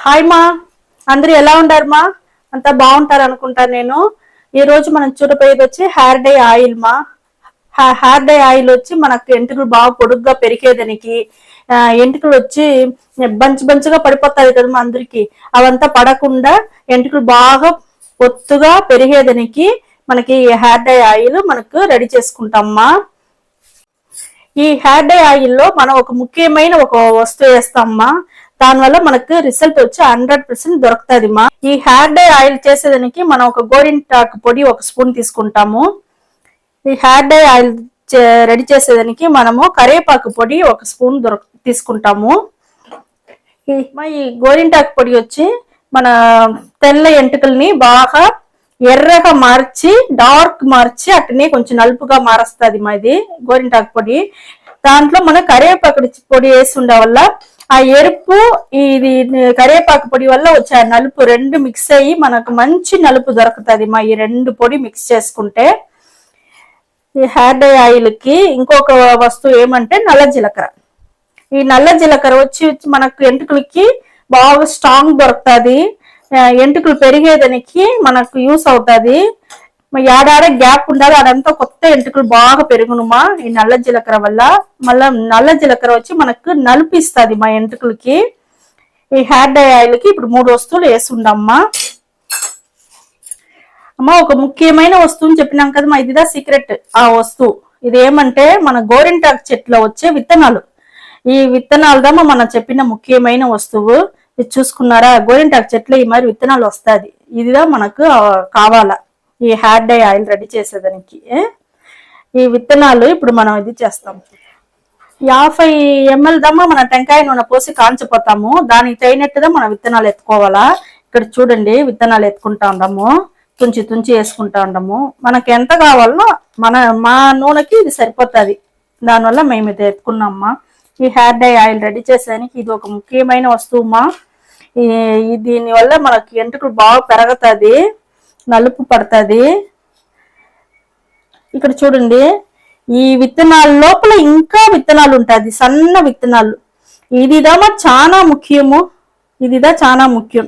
Hi మా అందరూ ఎలా ఉండారు మా? అంతా బాగుంటారు అనుకుంటాను నేను. ఈ రోజు మనం చూడపోయేది వచ్చి హెయిర్ డై ఆయిల్ మా. హెయిర్ డై ఆయిల్ వచ్చి మనకు ఎంటుకలు బాగా పొడుగ్గా పెరిగేదానికి ఎంటుకలు వచ్చి బంచ్ బంచుగా పడిపోతాయి కదా మా అందరికి. అవంతా పడకుండా ఎంటుకలు బాగా ఒత్తుగా పెరిగేదానికి మనకి ఈ హెయిర్ డై ఆయిల్ మనకు రెడీ చేసుకుంటామ్మా ఈ హెయిర్ డై ఆయిల్లో మనం ఒక ముఖ్యమైన ఒక వస్తువు వేస్తామమ్మా దానివల్ల మనకు రిజల్ట్ వచ్చి హండ్రెడ్ పర్సెంట్ దొరుకుతుంది మా. ఈ హెయిర్ డై ఆయిల్ చేసేదానికి మనం ఒక గోరింటాకు పొడి ఒక స్పూన్ తీసుకుంటాము. ఈ హెయిర్ డై ఆయిల్ రెడీ చేసేదానికి మనము కరివేపాకు పొడి ఒక స్పూన్ దొరక తీసుకుంటాము. ఈ ఈ గోరింటాకు పొడి వచ్చి మన తెల్ల ఎంటుకల్ని బాగా ఎర్రగా మార్చి డార్క్ మార్చి అట్నే కొంచెం నలుపుగా మారుస్తుంది మా ఇది గోరింటాకు పొడి. దాంట్లో మనం కరివేపాకు పొడి వేసి ఉండే వల్ల ఆ ఎరుపు ఇది కరివేపాకు పొడి వల్ల వచ్చే ఆ నలుపు రెండు మిక్స్ అయ్యి మనకు మంచి నలుపు దొరుకుతుంది. మా ఈ రెండు పొడి మిక్స్ చేసుకుంటే ఈ హెయిర్ డై ఆయిల్కి ఇంకొక వస్తువు ఏమంటే నల్ల జీలకర్ర. ఈ నల్ల జీలకర్ర వచ్చి వచ్చి మనకు ఎంటుకలకి బాగా స్ట్రాంగ్ దొరుకుతుంది. ఎంటుకలు పెరిగేదానికి మనకు యూస్ అవుతుంది. ఏడాడ గ్యాప్ ఉండాలి. అదంతా కొత్త ఎంటుకలు బాగా పెరుగునుమా ఈ నల్ల జీలకర్ర వల్ల. మళ్ళీ నల్ల జీలకర్ర వచ్చి మనకు నలిపిస్తుంది మా ఎంటుకలకి. ఈ హెయిర్ డై ఆయిల్కి ఇప్పుడు మూడు వస్తువులు వేసి ఉండమ్మా అమ్మ ఒక ముఖ్యమైన వస్తువుని చెప్పినాం కదా మా ఇదిదా సీక్రెట్ ఆ వస్తువు. ఇది ఏమంటే మన గోరింటాకు చెట్లో వచ్చే విత్తనాలు. ఈ విత్తనాలదమ్మా మనం చెప్పిన ముఖ్యమైన వస్తువు. ఇది చూసుకున్నారా? గోరింటాకు చెట్లు ఈ మరి విత్తనాలు వస్తుంది. ఇదిదా మనకు కావాలా? ఈ హ్యాడ్ డై ఆయిల్ రెడీ చేసేదానికి. ఈ విత్తనాలు ఇప్పుడు మనం ఇది చేస్తాం. యాభై ఎంఎల్ దమ్మా మన టెంకాయ నూనె పోసి కాల్చిపోతాము. దానికి తగినట్టుగా మనం విత్తనాలు ఎత్తుకోవాలా? ఇక్కడ చూడండి విత్తనాలు ఎత్తుకుంటా ఉండము తుంచి తుంచి వేసుకుంటా ఉండము మనకి ఎంత కావాలో మన మా నూనెకి ఇది సరిపోతుంది. దానివల్ల మేము ఇది ఎత్తుకున్నామ్మా ఈ హెయిర్ డై ఆయిల్ రెడీ చేసేదానికి ఇది ఒక ముఖ్యమైన వస్తువుమా? ఈ దీనివల్ల మనకి ఎంటుకలు బాగా పెరుగుతుంది. నలుపు పడుతుంది. ఇక్కడ చూడండి ఈ విత్తనాల లోపల ఇంకా విత్తనాలు ఉంటుంది సన్న విత్తనాలు. ఇదిదామా చాలా ముఖ్యము ఇదిదా చాలా ముఖ్యం.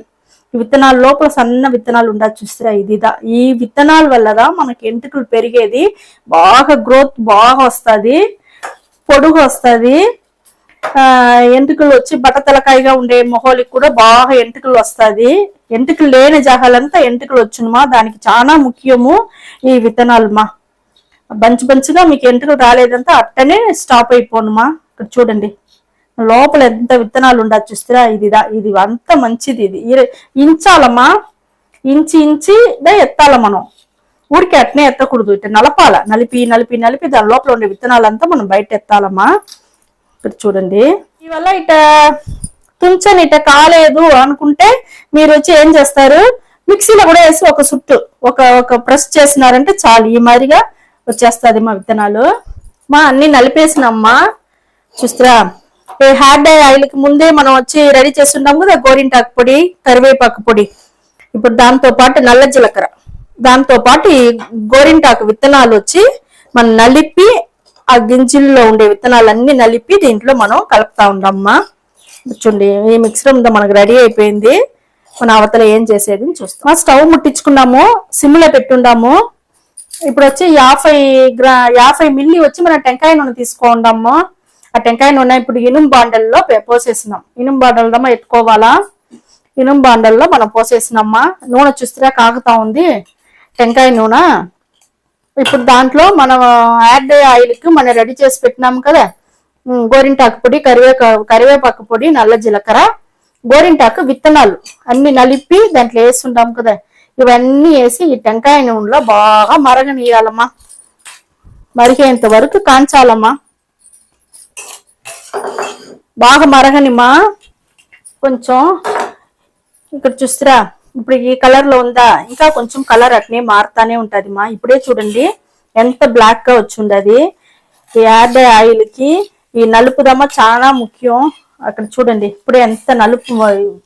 ఈ విత్తనాల లోపల సన్న విత్తనాలు ఉండాలి చూస్తారా ఇదిదా. ఈ విత్తనాల వల్లదా మనకి ఎంటుకలు పెరిగేది బాగా గ్రోత్ బాగా వస్తుంది పొడుగు వస్తుంది. ఎంటుకలు వచ్చి బట్టతలకాయగా ఉండే మొహోలికి కూడా బాగా ఎంటుకలు వస్తుంది ఎంటుకలు లేని జాగాలంతా ఎంటుకలు వచ్చునుమా? దానికి చాలా ముఖ్యము ఈ విత్తనాలుమా బంచ్ బంచ్గా మీకు ఎంటుకలు రాలేదంతా అట్టనే స్టాప్ అయిపోనుమా? ఇక్కడ చూడండి. లోపల ఎంత విత్తనాలు ఉండదు చూస్తారా? ఇదిదా ఇది అంత మంచిది ఇది. ఇంచాలమ్మా. ఇంచి ఇంచి దా ఎత్తాల మనం. ఊరికి అట్నే ఎత్తకూడదు. ఇట్లా నలపాల. నలిపి నలిపి నలిపి దాని లోపల ఉండే విత్తనాలంతా మనం బయట ఎత్తాలమ్మా. ఇక్కడ చూడండి. ఇవల్ల ఇట తుంచని ఇట కాలేదు అనుకుంటే మీరు వచ్చి ఏం చేస్తారు? మిక్సీలో కూడా వేసి ఒక సుట్టు ఒక ఒక ప్రెస్ చేసినారంటే చాలు. ఈ మాదిరిగా వచ్చేస్తుంది మా విత్తనాలు. మా అన్ని నలిపేసినమ్మా. చూస్తారా? ఈ హెయిర్ డై ముందే మనం వచ్చి రెడీ చేస్తున్నాం కదా గోరింటాకు పొడి కరివేపాకు పొడి. ఇప్పుడు దాంతో పాటు నల్ల జీలకర్ర. దాంతో పాటు ఈ గోరింటాకు విత్తనాలు వచ్చి మనం నలిపి ఆ గింజల్లో ఉండే విత్తనాలన్నీ నలిపి దీంట్లో మనం కలుపుతా ఉండమ్మా చూడండి ఈ మిక్సర్ ఉందో మనకు రెడీ అయిపోయింది. మన అవతల ఏం చేసేది చూస్తాం. స్టవ్ ముట్టించుకున్నాము సిమ్లో పెట్టుండాము. ఇప్పుడు వచ్చి యాభై గ్రా యాభై మిల్లీ వచ్చి మన టెంకాయ నూనె తీసుకోండమ్మా. ఆ టెంకాయ నూనె ఇప్పుడు ఇనుము బాండల్లో పోసేసినాం. ఇనుము బాండల్లో ఎత్తుకోవాలా? ఇనుము బాండల్లో మనం పోసేసినమ్మా నూనె చూస్తే కాగుతా ఉంది. టెంకాయ నూనె. ఇప్పుడు దాంట్లో మనం యాడ్ ఆయిల్కి మనం రెడీ చేసి పెట్టినాం కదా. గోరింటాకు పొడి కరివేపా కరివేపాకు పొడి నల్ల జీలకర్ర గోరింటాకు విత్తనాలు అన్ని నలిపి దాంట్లో వేస్తుంటాం కదా. ఇవన్నీ వేసి ఈ టెంకాయ నూనెలో బాగా మరగనీయాలమ్మా మరిగేంత వరకు కాంచాలమ్మా. బాగా మరగనిమ్మా. కొంచెం ఇక్కడ చూస్తురా. ఇప్పుడు ఈ కలర్లో ఉందా? ఇంకా కొంచెం కలర్ అట్నే మారుతానే ఉంటది మా. ఇప్పుడే చూడండి ఎంత బ్లాక్గా వచ్చిండది ఈ యాడ్ ఆయిల్కి ఈ నలుపుదమ్మ చాలా ముఖ్యం. అక్కడ చూడండి ఇప్పుడే ఎంత నలుపు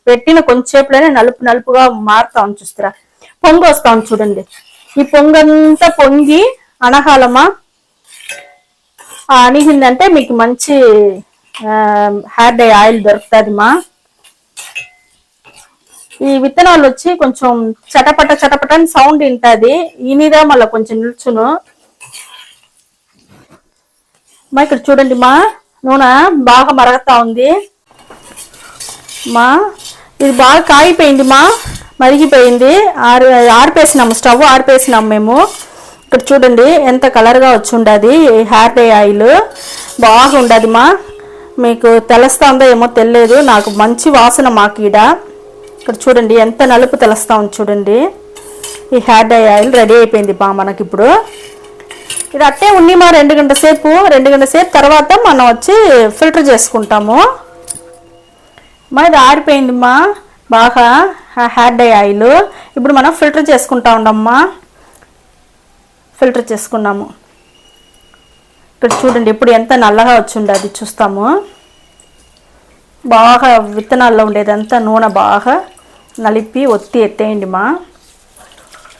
పెట్టిన కొంచెంసేపులోనే నలుపు నలుపుగా మారుతా ఉంది చూస్తారా? పొంగు వస్తా ఉంది చూడండి. ఈ పొంగంతా పొంగి అనహాలమా అణిగిందంటే మీకు మంచి హెయిర్ డై ఆయిల్ దొరుకుతుంది మా. ఈ విత్తనాలు వచ్చి కొంచెం చటపట చటపట అని సౌండ్ వింటది. ఈనిదా మళ్ళీ కొంచెం నిల్చును. మా ఇక్కడ చూడండి మా నూనె బాగా మరగతా ఉంది. మా ఇది బాగా కాగిపోయింది మా మరిగిపోయింది. ఆరి ఆరిపేసినాము స్టవ్ ఆరిపేసినాము మేము. ఇక్కడ చూడండి ఎంత కలర్గా వచ్చి ఉండదు. హెయిర్ డే ఆయిల్ బాగా ఉండదు మా. మీకు తెలుస్తుందో ఏమో తెలియదు. నాకు మంచి వాసన మాకు ఈడ. ఇక్కడ చూడండి ఎంత నలుపు తెలుస్తా ఉంది చూడండి. ఈ హెయిర్ డై ఆయిల్ రెడీ అయిపోయింది బా మనకి ఇప్పుడు. ఇది అట్టే ఉన్ని మా రెండు గంటల సేపు రెండు గంటల సేపు తర్వాత మనం వచ్చి ఫిల్టర్ చేసుకుంటాము. మా ఇది ఆరిపోయింది మా బాగా హెయిర్ డై ఆయిల్. ఇప్పుడు మనం ఫిల్టర్ చేసుకుంటా ఉండమ్మా ఫిల్టర్ చేసుకున్నాము. ఇక్కడ చూడండి ఇప్పుడు ఎంత నల్లగా వచ్చింది అది చూస్తాము. బాగా విత్తనాల్లో ఉండేదంతా నూనె బాగా. నలిపి ఒత్తి ఎత్తేయండి మా.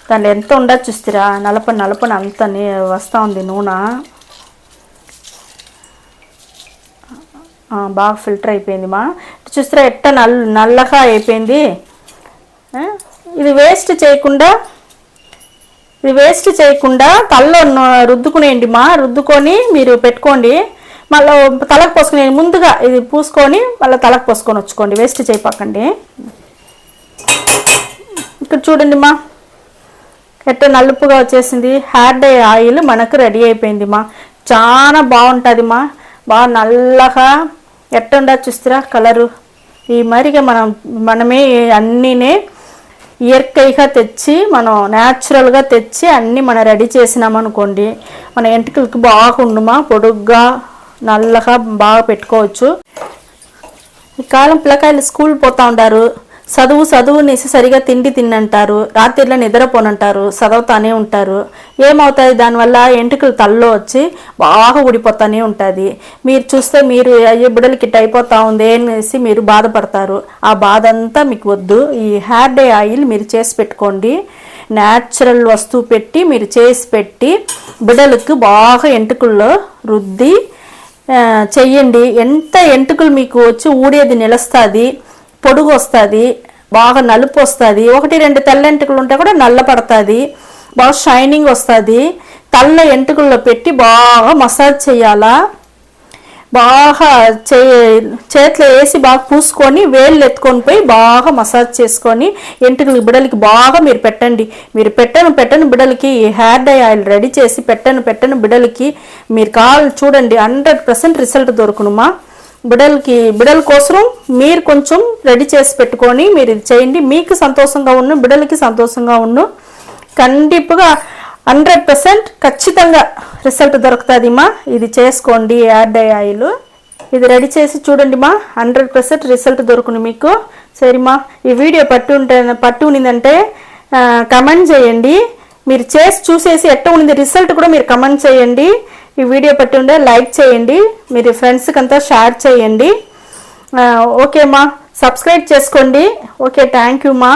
దాంట్లో ఎంత ఉండదు చూస్తారా? నలప నలపని అంత వస్తూ ఉంది నూనె. బాగా ఫిల్టర్ అయిపోయింది మా. చూస్తారా ఎట్ట నల్ నల్లగా అయిపోయింది. ఇది వేస్ట్ చేయకుండా ఇది వేస్ట్ చేయకుండా తలలో రుద్దుకునేయండి మా. రుద్దుకొని మీరు పెట్టుకోండి. మళ్ళీ తలకు పోసుకునే ముందుగా ఇది పూసుకొని మళ్ళీ తలకు పోసుకొని వచ్చుకోండి. వేస్ట్ చేయపకండి ఇక్కడ చూడండి మా ఎట్ట నలుపుగా వచ్చేసింది. హెయిర్ డై ఆయిల్ మనకు రెడీ అయిపోయింది మా చాలా బాగుంటుంది మా బాగా నల్లగా ఎట్టండా ఉండదు చూస్తారా కలరు. ఈ మరిగా మనం మనమే అన్నీనే ఇయర్కైగా తెచ్చి మనం న్యాచురల్గా తెచ్చి అన్నీ మనం రెడీ చేసినామనుకోండి మన ఎంటికలకి బాగుండుమా. పొడుగ్గా నల్లగా బాగా పెట్టుకోవచ్చు. ఈ కాలం పిల్లకాయలు స్కూల్ పోతా ఉంటారు చదువు చదువు అనేసి సరిగా తిండి తిన్నంటారు రాత్రిలో నిద్రపోనంటారు చదువుతానే ఉంటారు. ఏమవుతుంది దానివల్ల ఎంటుకలు తల్లో వచ్చి బాగా ఊడిపోతానే ఉంటుంది. మీరు చూస్తే మీరు అయ్యో బిడలకి ఇట్ అయిపోతా ఉంది అనేసి మీరు బాధపడతారు. ఆ బాధ అంతా మీకు వద్దు. ఈ హెయిర్ డే ఆయిల్ మీరు చేసి పెట్టుకోండి. న్యాచురల్ వస్తువు పెట్టి మీరు చేసి పెట్టి బిడ్డలకు బాగా ఎంటుకల్లో రుద్ది చెయ్యండి. ఎంత ఎంటుకలు మీకు వచ్చి ఊడేది నిలుస్తుంది పొడుగు వస్తుంది బాగా నలుపు వస్తుంది ఒకటి రెండు తెల్ల ఎంటుకలు ఉంటే కూడా నల్ల పడుతుంది బాగా షైనింగ్ వస్తుంది. తల్ల ఎంటుకల్లో పెట్టి బాగా మసాజ్ చేయాలా బాగా చే చేతిలో వేసి బాగా పూసుకొని వేళ్ళు ఎత్తుకొని పోయి బాగా మసాజ్ చేసుకొని ఎంటుకలు బిడలకి బాగా మీరు పెట్టండి. మీరు పెట్టను పెట్టను బిడలకి హెయిర్ డై ఆయిల్ రెడీ చేసి పెట్టను పెట్టను బిడలకి మీరు కావాలి చూడండి హండ్రెడ్ పర్సెంట్ రిజల్ట్ దొరుకునుమా? బిడలకి బిడల కోసం మీరు కొంచెం రెడీ చేసి పెట్టుకొని మీరు ఇది చేయండి. మీకు సంతోషంగా ఉన్న బిడలకి సంతోషంగా ఉండు. కండిప్పుగా హండ్రెడ్ పర్సెంట్ ఖచ్చితంగా రిజల్ట్ దొరుకుతుందిమా. ఇది చేసుకోండి యాడ్ డై ఆయిల్. ఇది రెడీ చేసి చూడండి మా హండ్రెడ్ పర్సెంట్ రిజల్ట్ దొరుకును మీకు. సరేమా ఈ వీడియో పట్టు ఉంటే పట్టు ఉన్నిందంటే కమెంట్ చేయండి. మీరు చేసి చూసేసి ఎట్ట ఉంది రిజల్ట్ కూడా మీరు కమెంట్ చేయండి. ఈ వీడియో పట్టి ఉండే లైక్ చేయండి మీరు ఫ్రెండ్స్కి అంతా షేర్ చేయండి. ఓకే మా సబ్స్క్రైబ్ చేసుకోండి. ఓకే థ్యాంక్ యూ మా.